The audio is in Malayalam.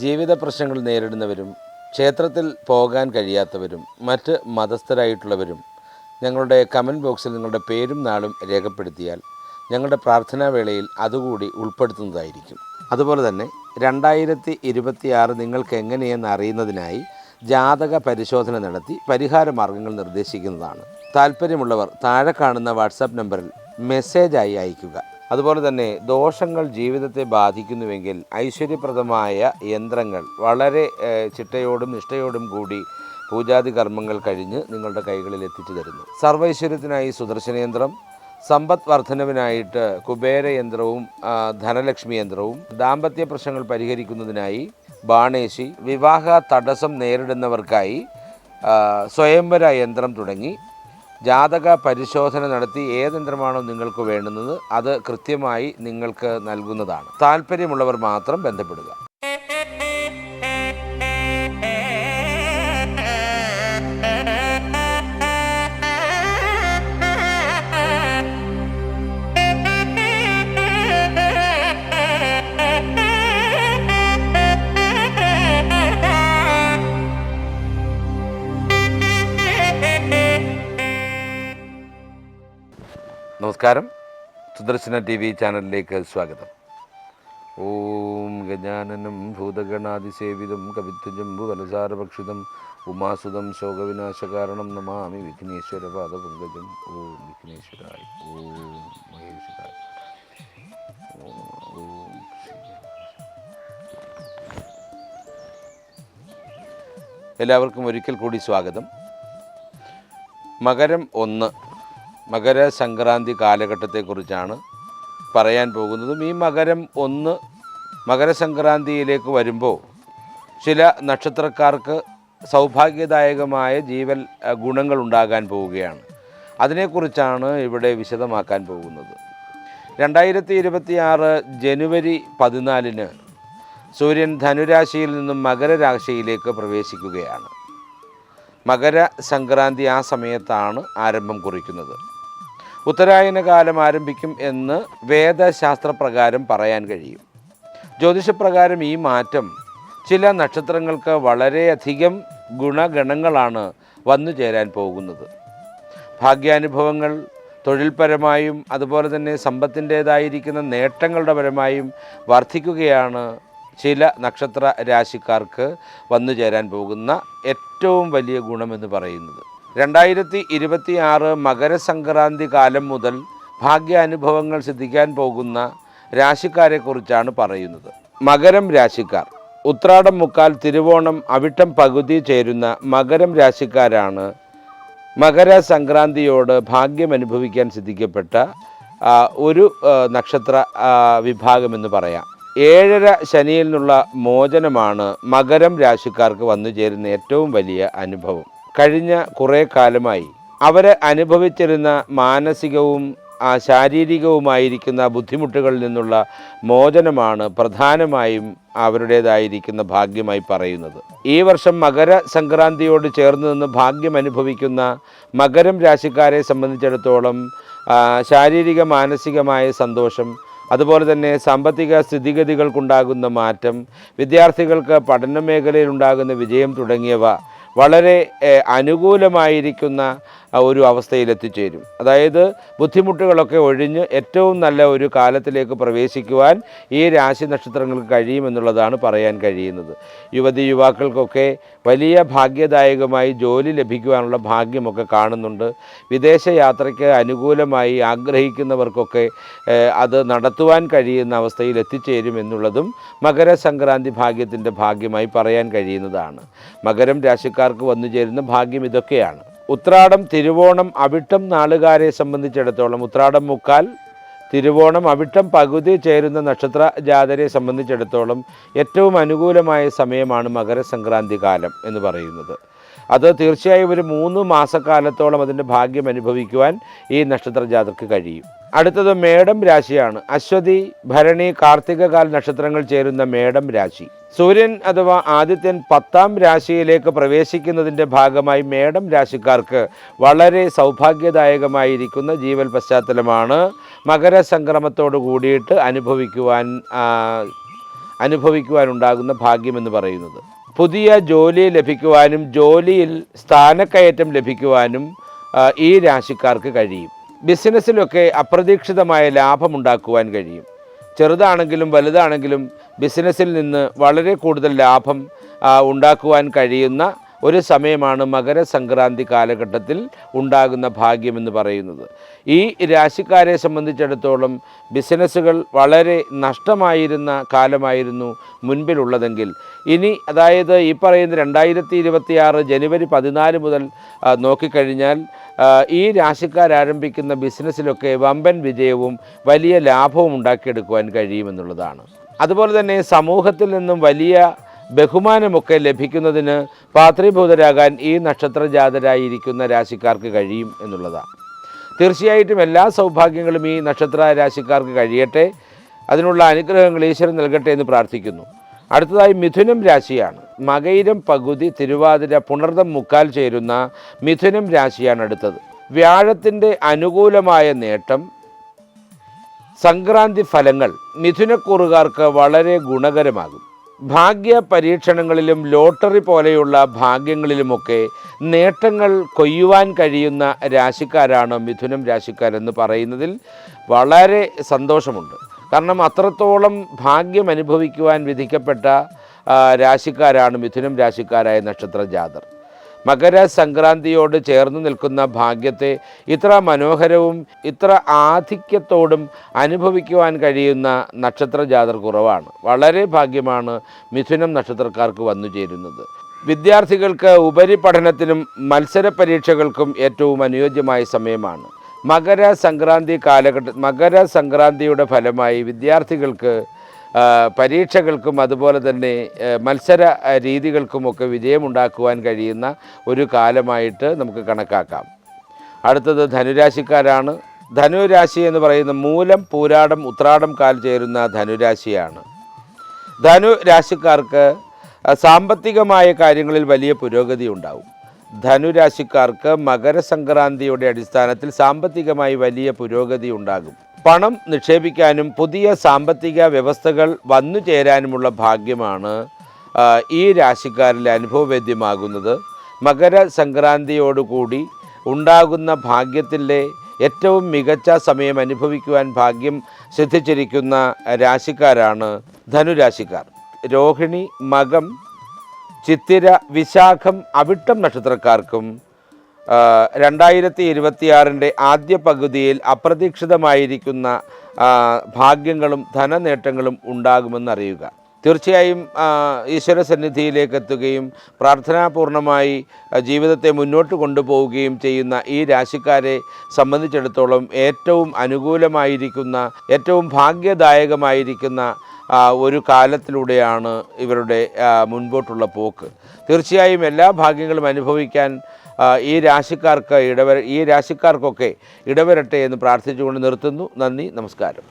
ജീവിത പ്രശ്നങ്ങൾ നേരിടുന്നവരും ക്ഷേത്രത്തിൽ പോകാൻ കഴിയാത്തവരും മറ്റ് മതസ്ഥരായിട്ടുള്ളവരും ഞങ്ങളുടെ കമന്റ് ബോക്സിൽ നിങ്ങളുടെ പേരും നാളും രേഖപ്പെടുത്തിയാൽ ഞങ്ങളുടെ പ്രാർത്ഥനാ വേളയിൽ അതുകൂടി ഉൾപ്പെടുത്തുന്നതായിരിക്കും. അതുപോലെ തന്നെ രണ്ടായിരത്തി ഇരുപത്തിയാറ് നിങ്ങൾക്ക് എങ്ങനെയെന്ന് അറിയുന്നതിനായി ജാതക പരിശോധന നടത്തി പരിഹാര മാർഗങ്ങൾ നിർദ്ദേശിക്കുന്നതാണ്. താല്പര്യമുള്ളവർ താഴെ കാണുന്ന വാട്സാപ്പ് നമ്പറിൽ മെസ്സേജായി അയയ്ക്കുക. അതുപോലെ തന്നെ ദോഷങ്ങൾ ജീവിതത്തെ ബാധിക്കുന്നുവെങ്കിൽ ഐശ്വര്യപ്രദമായ യന്ത്രങ്ങൾ വളരെ ചിട്ടയോടും നിഷ്ഠയോടും കൂടി പൂജാതി കർമ്മങ്ങൾ കഴിഞ്ഞ് നിങ്ങളുടെ കൈകളിൽ എത്തിച്ചു തരുന്നു. സർവൈശ്വര്യത്തിനായി സുദർശനയന്ത്രം സമ്പദ് വർധനവിനായിട്ട് കുബേരയന്ത്രവും ധനലക്ഷ്മി യന്ത്രവും ദാമ്പത്യ പ്രശ്നങ്ങൾ പരിഹരിക്കുന്നതിനായി ബാണേശി വിവാഹ തടസ്സം നേരിടുന്നവർക്കായി സ്വയംവര യന്ത്രം തുടങ്ങി ജാതക പരിശോധന നടത്തി ഏത് യന്ത്രമാണോ നിങ്ങൾക്ക് വേണ്ടുന്നത് അത് കൃത്യമായി നിങ്ങൾക്ക് നൽകുന്നതാണ്. താല്പര്യമുള്ളവർ മാത്രം ബന്ധപ്പെടുക. നമസ്കാരം. സുദർശന ടി വി ചാനലിലേക്ക് സ്വാഗതം. ഓം ഗജാനനം ഭൂതഗണാതിസേവിതം കവിത്വജംബു വലസാരഭക്ഷിതം ഉമാസുതം ശോകവിനാശകാരണം നമാമി വിഘ്നേശ്വര പാദപങ്കജം ഓം വിഘ്നേശ്വരായ. ഓം മഹേശ്വരായ എല്ലാവർക്കും ഒരിക്കൽ കൂടി സ്വാഗതം. മകരം ഒന്ന് മകരസംക്രാന്തി കാലഘട്ടത്തെക്കുറിച്ചാണ് പറയാൻ പോകുന്നതും. ഈ മകരം ഒന്ന് മകരസംക്രാന്തിയിലേക്ക് വരുമ്പോൾ ചില നക്ഷത്രക്കാർക്ക് സൗഭാഗ്യദായകമായ ജീവൽ ഗുണങ്ങൾ ഉണ്ടാകാൻ പോവുകയാണ്. അതിനെക്കുറിച്ചാണ് ഇവിടെ വിശദമാക്കാൻ പോകുന്നത്. രണ്ടായിരത്തി ഇരുപത്തിയാറ് ജനുവരി പതിനാലിന് സൂര്യൻ ധനുരാശിയിൽ നിന്നും മകരരാശിയിലേക്ക് പ്രവേശിക്കുകയാണ്. മകര സംക്രാന്തി ആ സമയത്താണ് ആരംഭം കുറിക്കുന്നത്. ഉത്തരായന കാലം ആരംഭിക്കും എന്ന് വേദശാസ്ത്രപ്രകാരം പറയാൻ കഴിയും. ജ്യോതിഷപ്രകാരം ഈ മാറ്റം ചില നക്ഷത്രങ്ങൾക്ക് വളരെയധികം ഗുണഗണങ്ങളാണ് വന്നു ചേരാൻ പോകുന്നത്. ഭാഗ്യാനുഭവങ്ങൾ തൊഴിൽപരമായും അതുപോലെ തന്നെ സമ്പത്തിന്റേതായിരിക്കുന്ന നേട്ടങ്ങളുടെ പരമായും വർദ്ധിക്കുകയാണ് ചില നക്ഷത്ര രാശിക്കാർക്ക് വന്നു ചേരാൻ പോകുന്ന ഏറ്റവും വലിയ ഗുണമെന്ന് പറയുന്നത്. രണ്ടായിരത്തി ഇരുപത്തി ആറ് മകരസംക്രാന്തി കാലം മുതൽ ഭാഗ്യാനുഭവങ്ങൾ സിദ്ധിക്കാൻ പോകുന്ന രാശിക്കാരെക്കുറിച്ചാണ് പറയുന്നത്. മകരം രാശിക്കാർ. ഉത്രാടം മുക്കാൽ തിരുവോണം അവിട്ടം പകുതി ചേരുന്ന മകരം രാശിക്കാരാണ് മകരസംക്രാന്തിയോട് ഭാഗ്യം അനുഭവിക്കാൻ സിദ്ധിക്കപ്പെട്ട ഒരു നക്ഷത്ര വിഭാഗമെന്ന് പറയാം. ഏഴര ശനിയിൽ നിന്നുള്ള മോചനമാണ് മകരം രാശിക്കാർക്ക് വന്നു ചേരുന്ന ഏറ്റവും വലിയ അനുഭവം. കഴിഞ്ഞ കുറേ കാലമായി അവർ അനുഭവിച്ചിരുന്ന മാനസികവും ശാരീരികവുമായിരിക്കുന്ന ബുദ്ധിമുട്ടുകളിൽ നിന്നുള്ള മോചനമാണ് പ്രധാനമായും അവരുടേതായിരിക്കുന്ന ഭാഗ്യമായി പറയുന്നത്. ഈ വർഷം മകര സംക്രാന്തിയോട് ചേർന്ന് നിന്ന് ഭാഗ്യം അനുഭവിക്കുന്ന മകരം രാശിക്കാരെ സംബന്ധിച്ചിടത്തോളം ശാരീരിക മാനസികമായ സന്തോഷം അതുപോലെ തന്നെ സാമ്പത്തിക സ്ഥിതിഗതികൾക്കുണ്ടാകുന്ന മാറ്റം വിദ്യാർത്ഥികൾക്ക് പഠന മേഖലയിലുണ്ടാകുന്ന വിജയം തുടങ്ങിയവ വളരെ അനുകൂലമായിരിക്കുന്ന ഒരു അവസ്ഥയിൽ എത്തിച്ചേരും. അതായത് ബുദ്ധിമുട്ടുകളൊക്കെ ഒഴിഞ്ഞ് ഏറ്റവും നല്ല ഒരു കാലത്തിലേക്ക് പ്രവേശിക്കുവാൻ ഈ രാശി നക്ഷത്രങ്ങൾക്ക് കഴിയുമെന്നുള്ളതാണ് പറയാൻ കഴിയുന്നത്. യുവതി യുവാക്കൾക്കൊക്കെ വലിയ ഭാഗ്യദായകമായി ജോലി ലഭിക്കുവാനുള്ള ഭാഗ്യമൊക്കെ കാണുന്നുണ്ട്. വിദേശ യാത്രയ്ക്ക് അനുകൂലമായി ആഗ്രഹിക്കുന്നവർക്കൊക്കെ അത് നടത്തുവാൻ കഴിയുന്ന അവസ്ഥയിൽ എത്തിച്ചേരും എന്നുള്ളതും മകരസംക്രാന്തി ഭാഗ്യത്തിന്റെ ഭാഗ്യമായി പറയാൻ കഴിയുന്നതാണ്. മകരം രാശിക്കാർക്ക് വന്നു ചേരുന്ന ഭാഗ്യം ഇതൊക്കെയാണ്. ഉത്രാടം തിരുവോണം അവിട്ടം നാളുകാരെ സംബന്ധിച്ചിടത്തോളം ഉത്രാടം മുക്കാൽ തിരുവോണം അവിട്ടം പകുതി ചേരുന്ന നക്ഷത്ര ജാതരെ സംബന്ധിച്ചിടത്തോളം ഏറ്റവും അനുകൂലമായ സമയമാണ് മകരസംക്രാന്തി കാലം എന്ന് പറയുന്നത്. അത് തീർച്ചയായും ഒരു മൂന്ന് മാസക്കാലത്തോളം അതിന്റെ ഭാഗ്യം അനുഭവിക്കുവാൻ ഈ നക്ഷത്ര ജാതർക്ക് കഴിയും. അടുത്തത് മേടം രാശിയാണ്. അശ്വതി ഭരണി കാർത്തികകാൽ നക്ഷത്രങ്ങൾ ചേരുന്ന മേടം രാശി. സൂര്യൻ അഥവാ ആദിത്യൻ പത്താം രാശിയിലേക്ക് പ്രവേശിക്കുന്നതിന്റെ ഭാഗമായി മേടം രാശിക്കാർക്ക് വളരെ സൗഭാഗ്യദായകമായിരിക്കുന്ന ജീവൽ പശ്ചാത്തലമാണ്. മകരസംക്രമത്തോട് കൂടിയിട്ട് അനുഭവിക്കുവാൻ അനുഭവിക്കുവാനുണ്ടാകുന്ന ഭാഗ്യമെന്ന് പറയുന്നത്. പുതിയ ജോലി ലഭിക്കുവാനും ജോലിയിൽ സ്ഥാനക്കയറ്റം ലഭിക്കുവാനും ഈ രാശിക്കാർക്ക് കഴിയും. ബിസിനസ്സിലൊക്കെ അപ്രതീക്ഷിതമായ ലാഭം ലാഭമുണ്ടാക്കുവാൻ കഴിയും. ചെറുതാണെങ്കിലും വലുതാണെങ്കിലും ബിസിനസ്സിൽ നിന്ന് വളരെ കൂടുതൽ ലാഭം ഉണ്ടാക്കുവാൻ കഴിയുന്ന ഒരു സമയമാണ് മകരസംക്രാന്തി കാലഘട്ടത്തിൽ ഉണ്ടാകുന്ന ഭാഗ്യമെന്ന് പറയുന്നത്. ഈ രാശിക്കാരെ സംബന്ധിച്ചിടത്തോളം ബിസിനസ്സുകൾ വളരെ നഷ്ടമായിരുന്ന കാലമായിരുന്നു മുൻപിലുള്ളതെങ്കിൽ. ഇനി അതായത് ഈ പറയുന്ന രണ്ടായിരത്തി ഇരുപത്തിയാറ് ജനുവരി പതിനാല് മുതൽ നോക്കിക്കഴിഞ്ഞാൽ ഈ രാശിക്കാർ ആരംഭിക്കുന്ന ബിസിനസ്സിലൊക്കെ വമ്പൻ വിജയവും വലിയ ലാഭവും ഉണ്ടാക്കിയെടുക്കുവാൻ കഴിയുമെന്നുള്ളതാണ്. അതുപോലെ തന്നെ സമൂഹത്തിൽ നിന്നും വലിയ ബഹുമാനമൊക്കെ ലഭിക്കുന്നതിന് പാത്രീഭൂതരാകാൻ ഈ നക്ഷത്രജാതരായിരിക്കുന്ന രാശിക്കാർക്ക് കഴിയും എന്നുള്ളതാണ് തീർച്ചയായിട്ടും എല്ലാ സൗഭാഗ്യങ്ങളും ഈ നക്ഷത്ര രാശിക്കാർക്ക് കഴിയട്ടെ. അതിനുള്ള അനുഗ്രഹങ്ങൾ ഈശ്വരൻ നൽകട്ടെ എന്ന് പ്രാർത്ഥിക്കുന്നു. അടുത്തതായി മിഥുനം രാശിയാണ്. മകയിരം പകുതി തിരുവാതിര പുണർദം മുക്കാൽ ചേരുന്ന മിഥുനം രാശിയാണ് അടുത്തത്. വ്യാഴത്തിന്റെ അനുകൂലമായ നേട്ടം സംക്രാന്തി ഫലങ്ങൾ മിഥുനക്കൂറുകാർക്ക് വളരെ ഗുണകരമാകും. ഭാഗ്യ പരീക്ഷണങ്ങളിലും ലോട്ടറി പോലെയുള്ള ഭാഗ്യങ്ങളിലുമൊക്കെ നേട്ടങ്ങൾ കൊയ്യുവാൻ കഴിയുന്ന രാശിക്കാരാണ് മിഥുനം രാശിക്കാരെന്ന് പറയുന്നതിൽ വളരെ സന്തോഷമുണ്ട്. കാരണം അത്രത്തോളം ഭാഗ്യം അനുഭവിക്കുവാൻ വിധിക്കപ്പെട്ട രാശിക്കാരാണ് മിഥുനം രാശിക്കാരായ നക്ഷത്ര ജാതർ മകര സംക്രാന്തിയോട് ചേർന്ന് നിൽക്കുന്ന ഭാഗ്യത്തെ ഇത്ര മനോഹരവും ഇത്ര ആധിക്യത്തോടും അനുഭവിക്കുവാൻ കഴിയുന്ന നക്ഷത്ര ജാതർ കുറവാണ്. വളരെ ഭാഗ്യമാണ് മിഥുനം നക്ഷത്രക്കാർക്ക് വന്നു ചേരുന്നത്. വിദ്യാർത്ഥികൾക്ക് ഉപരിപഠനത്തിനും മത്സര പരീക്ഷകൾക്കും ഏറ്റവും അനുയോജ്യമായ സമയമാണ്. മകര സംക്രാന്തി കാലഘട്ട മകര സംക്രാന്തിയുടെ ഫലമായി വിദ്യാർത്ഥികൾക്ക് പരീക്ഷകൾക്കും അതുപോലെ തന്നെ മത്സര രീതികൾക്കുമൊക്കെ വിജയമുണ്ടാക്കുവാൻ കഴിയുന്ന ഒരു കാലമായിട്ട് നമുക്ക് കണക്കാക്കാം. അടുത്തത് ധനുരാശിക്കാരാണ്. ധനുരാശി എന്ന് പറയുന്ന മൂലം പൂരാടം ഉത്രാടം കാൽ ചേരുന്ന ധനുരാശിയാണ്. ധനു രാശിക്കാർക്ക് സാമ്പത്തികമായ കാര്യങ്ങളിൽ വലിയ പുരോഗതി ഉണ്ടാവും. ധനുരാശിക്കാർക്ക് മകരസംക്രാന്തിയുടെ അടിസ്ഥാനത്തിൽ സാമ്പത്തികമായി വലിയ പുരോഗതി ഉണ്ടാകും. പണം നിക്ഷേപിക്കാനും പുതിയ സാമ്പത്തിക വ്യവസ്ഥകൾ വന്നു ചേരാനുമുള്ള ഭാഗ്യമാണ് ഈ രാശിക്കാരിൽ അനുഭവവേദ്യമാകുന്നത്. മകര മകരസംക്രാന്തിയോടുകൂടി ഉണ്ടാകുന്ന ഭാഗ്യത്തിന്റെ ഏറ്റവും മികച്ച സമയം അനുഭവിക്കുവാൻ ഭാഗ്യം സിദ്ധിച്ചിരിക്കുന്ന രാശിക്കാരാണ് ധനുരാശിക്കാർ. രോഹിണി മകം ചിത്തിര വിശാഖം അവിട്ടം നക്ഷത്രക്കാർക്കും രണ്ടായിരത്തി ഇരുപത്തിയാറിന്റെ ആദ്യ പകുതിയിൽ അപ്രതീക്ഷിതമായിരിക്കുന്ന ഭാഗ്യങ്ങളും ധനനേട്ടങ്ങളും ഉണ്ടാകുമെന്നറിയുക. തീർച്ചയായും ഈശ്വര സന്നിധിയിലേക്ക് എത്തുകയും പ്രാർത്ഥനാപൂർണമായി ജീവിതത്തെ മുന്നോട്ട് കൊണ്ടുപോവുകയും ചെയ്യുന്ന ഈ രാശിക്കാരെ സംബന്ധിച്ചിടത്തോളം ഏറ്റവും അനുകൂലമായിരിക്കുന്ന ഏറ്റവും ഭാഗ്യദായകമായിരിക്കുന്ന ഒരു കാലത്തിലൂടെയാണ് ഇവരുടെ മുൻപോട്ടുള്ള പോക്ക്. തീർച്ചയായും എല്ലാ ഭാഗ്യങ്ങളും അനുഭവിക്കാൻ ഈ രാശിക്കാർക്ക് ഇടവര ഈ രാശിക്കാർക്കൊക്കെ ഇടവരട്ടെ എന്ന് പ്രാർത്ഥിച്ചുകൊണ്ട് നിർത്തുന്നു. നന്ദി നമസ്കാരം.